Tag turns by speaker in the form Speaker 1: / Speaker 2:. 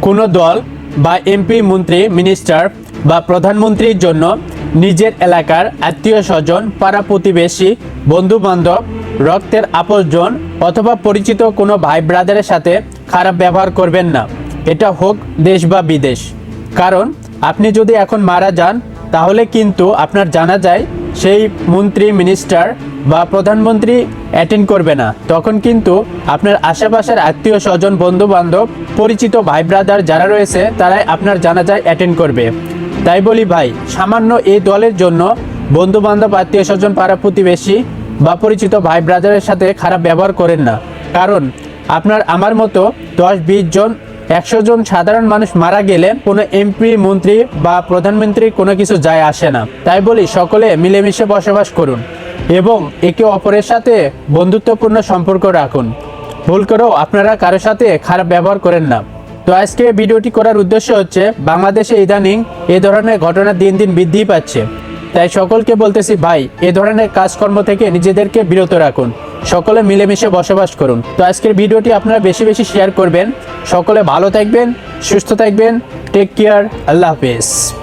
Speaker 1: কোনো দল বা এমপি মন্ত্রী মিনিস্টার বা প্রধানমন্ত্রীর জন্য নিজের এলাকার আত্মীয় স্বজন, পাড়া প্রতিবেশী বন্ধু বান্ধব রক্তের আপসজন অথবা পরিচিত কোনো ভাই ব্রাদারের সাথে খারাপ ব্যবহার করবেন না। এটা হোক দেশ বা বিদেশ। কারণ আপনি যদি এখন মারা যান, তাহলে কিন্তু আপনার জানা যায় সেই মন্ত্রী মিনিস্টার বা প্রধানমন্ত্রী অ্যাটেন্ড করবে না, তখন কিন্তু আপনার আশেপাশের আত্মীয় স্বজন বন্ধু বান্ধব পরিচিত ভাই ব্রাদার যারা রয়েছে, তারাই আপনার জানাজায় অ্যাটেন্ড করবে। তাই বলি ভাই, সামান্য এই দলের জন্য বন্ধু বান্ধব আত্মীয় স্বজন পাড়া প্রতিবেশী বা পরিচিত ভাই ব্রাদারের সাথে খারাপ ব্যবহার করেন না। কারণ আপনার আমার মতো দশ, বিশ জন, একশো জন সাধারণ মানুষ মারা গেলে কোনো এমপি মন্ত্রী বা প্রধানমন্ত্রী কোনো কিছু যায় আসে না। তাই বলি সকলে মিলেমিশে বসবাস করুন। এবং একে অপরের সাথে বন্ধুত্বপূর্ণ সম্পর্ক রাখুন। ভুল করেও আপনারা কারোর সাথে খারাপ ব্যবহার করেন না। তো আজকে ভিডিওটি করার উদ্দেশ্য হচ্ছে, বাংলাদেশে ইদানিং এ ধরনের ঘটনা দিন দিন বৃদ্ধি পাচ্ছে। তাই সকলকে বলতেছি, ভাই, এ ধরনের কাজকর্ম থেকে নিজেদেরকে বিরত রাখুন। সকলে মিলেমিশে বসবাস করুন। তো আজকের ভিডিওটি আপনারা বেশি বেশি শেয়ার করবেন। সকলে ভালো থাকবেন, সুস্থ থাকবেন। টেক কেয়ার আল্লাহ হাফেজ।